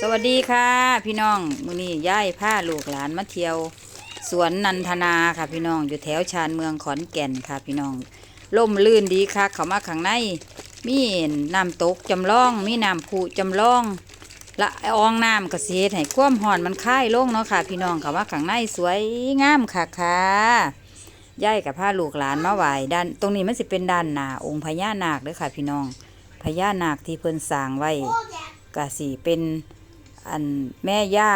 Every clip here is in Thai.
สวัสดีค่ะ พี่น้องมื้อนี้ย้ายผ้าลูกหลานมาเที่ยว สวนนันทนาค่ะพี่น้องอยู่แถวชานเมืองขอนแก่นค่ะพี่น้องล่มลื่นดีค่ะ เขามาข้างใน มีน้ำตกจำลอง มีน้ำพุจำลองละอองน้ำกระเสียให้ความห่อนมันคลายลงเนาะค่ะ พี่น้องเขาว่าข้างในสวยงามค่ะค่ะย้ายกับผ้าลูกหลานมาไหวด้านตรงนี้มันสิเป็นด้านหนาองค์พญานาคเด้อค่ะ พี่น้องพญานาคที่เพิ่นสร้างไว้ กะสีเป็นอันแม่ย่า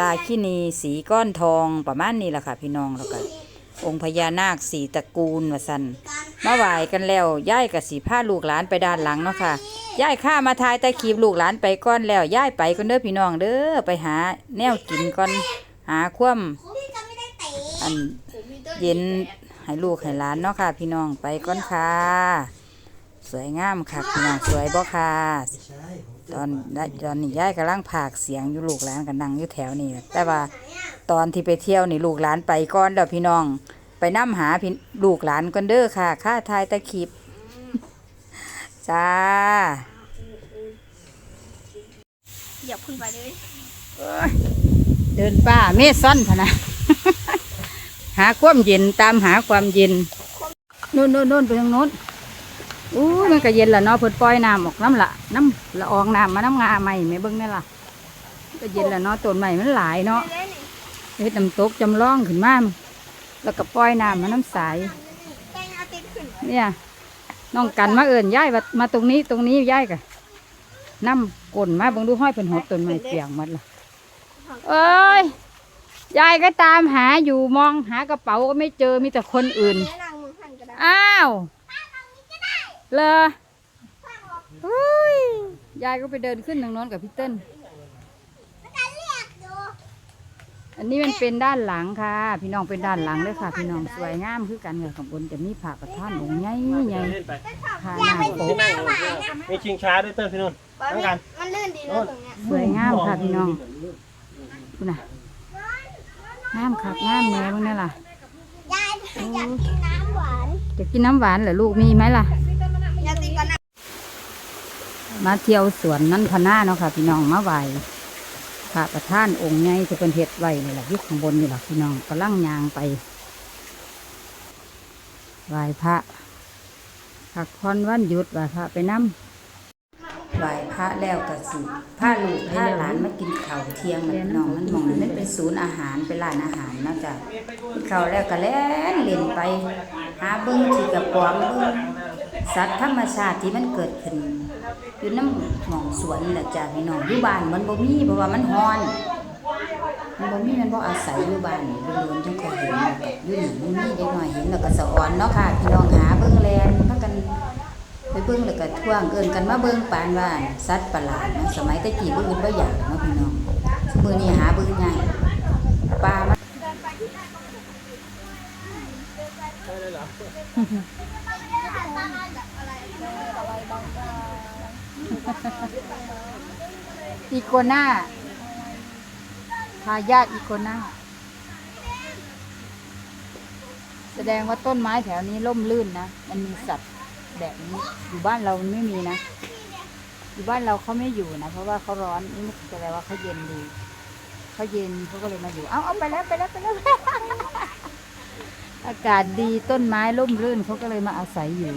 ลาคินีสีก้อนทองประมาณนี้แหละค่ะ พี่น้องแล้วก็องค์พญานาคสีตระกูลว่าสันมาไหวกันแล้วย่ายกับสีผ้าลูกหลานไปด้านหลังเนาะค่ะย่ายข้ามาทายตะคีบลูกหลานไปก้อนแล้วย่ายไปกันเด้อพี่น้องเด้อไปหาแนวกินก่อนหาคว่ำอันเย็นให้ลูกให้หลานเนาะค่ะ พี่น้องไปก่อนค่ะ สวยงามค่ะพี่น้องสวยบ่ค่ะตอนตอนนี้ยายกำลังผากเสียงอยู่ลูกหลานกันนั่งอยู่แถวนี้แต่ว่าตอนที่ไปเที่ยวนี่ลูกหลานไปก่อนเด้อพี่น้อง ไปนํหาพี่ลูกหลานกันเด้อค่ะค่าทายตะคริบจ้าเหยียบขึ้นไปเลยเดินป่าเมซ่อนพะนะหาความเย็นตามหาความเย็นนู่นนู่นนู่นไปทางโน้น อู้มันก็เย็นละเนาะเพิ่นปล่อยน้ำออกน้ำละน้ำละอองน้ำมาน้ำงาใหม่ไม่เบิ่งนี่ล่ะมันก็เย็นละเนาะต้นใหม่มันหลายเนาะได้นี่เฮ็ดน้ำตกจำลองขึ้นมาแล้วก็ปล่อยน้ำมาน้ำใสายแป้งเอาติดขึ้นเนี่ยน้องกันมาเอิญย้ายมามาตรงนี้ตรงนี้ย้ายกันน้ำกลนมาเบิ่งดูห้อยเป็นหดต้นไม้เปียกหมดละเอ้ยยายก็ตามหาอยู่มองหากระเป๋าก็ไม่เจอมีแต่คนอื่นแม่ล้างมือหันก็ได้อ้าว เลยเฮ้ยยายก็ไปเดินขึ้นทางโน้นกับพี่เติ้ลอันนี้มันเป็นด้านหลังค่ะ พี่น้องเป็นด้านหลังเลยค่ะ พี่น้องสวยงามคือกันค่ะข้างบนจะมีผาประท่านองค์ใหญ่ใหญ่เล่นไปค่ะหน้าโป๊ะมีชิงช้าด้วยเต้นพี่นุ่นว่าทั้งมักันนมันลื่นดีนะตรงเนี้ยสวยงามค่ะพี่น้องคุณน่ะงามค่ะงามแม่บ้างเนี่ยล่ะยายอยากกินน้ำหวานจะกินน้ำหวานเหรอลูกมีไหมล่ะ อยากติดก่อนนะ มาเที่ยวสวนนั่นพน้าเนาะค่ะ พี่น้องมาไหวพระประธานองค์ใหญ่จะเป็นเห็ดไวนี่แหละยุคข้างบนนี่แหละพี่น้องกำลังยางไปไหวพระพักผ่อนวันหยุดไหวพระไปน้ำไหวพระแล้วก็สิพาลูกพาหลานมากินข้าวเที่ยงแบบน้องมันมองนั้นมันเป็นศูนย์อาหารเป็นร้านอาหารนาะจ้ะกินข้าวแล้วก็แล่นเล่นไป หาเบิ้งที่กระป๋อมเบิ้งสัตว์ธรรมชาติที่มันเกิดขึ้น อยู่น้ำหมองสวนนี่แหละจ้ะพี่น้องอยู่บ้านมันบ่มีเพราะว่ามันฮ้อน มันบ่มีมันบ่อาศัยอยู่บ้านนี่โดนๆจังค่อยเห็นแล้วก็อยู่นี่มันมีเด็กน้อยเห็นแล้วก็สะอ่อนเนาะค่ะพี่น้องหาเบิ่งแลนพากันไปเบิ่งแล้วก็ท่วงเอิ้นกันมาเบิ่งปานว่าสัตว์ประหลาดนะสมัยตะกี้บ่อื่นบ่อยากเนาะพี่น้องมื้อนี้หาเบิ่งง่ายปลามันอี โกน่าทายาทอีโกน่า แสดงว่าต้นไม้แถวนี้ร่มรื่นนะ มันมีสัตว์แบบนี้ อยู่บ้านเราไม่มีนะ อยู่บ้านเราเขาไม่อยู่นะ เพราะว่าเขาร้อน นี่มันแสดงว่าเขาเย็นดี เขาเย็นเขาก็เลยมาอยู่ เอาเอาไปแล้วไปแล้วไปแล้ว อากาศดีต้นไม้ร่มรื่นเขาก็เลยมาอาศัยอยู่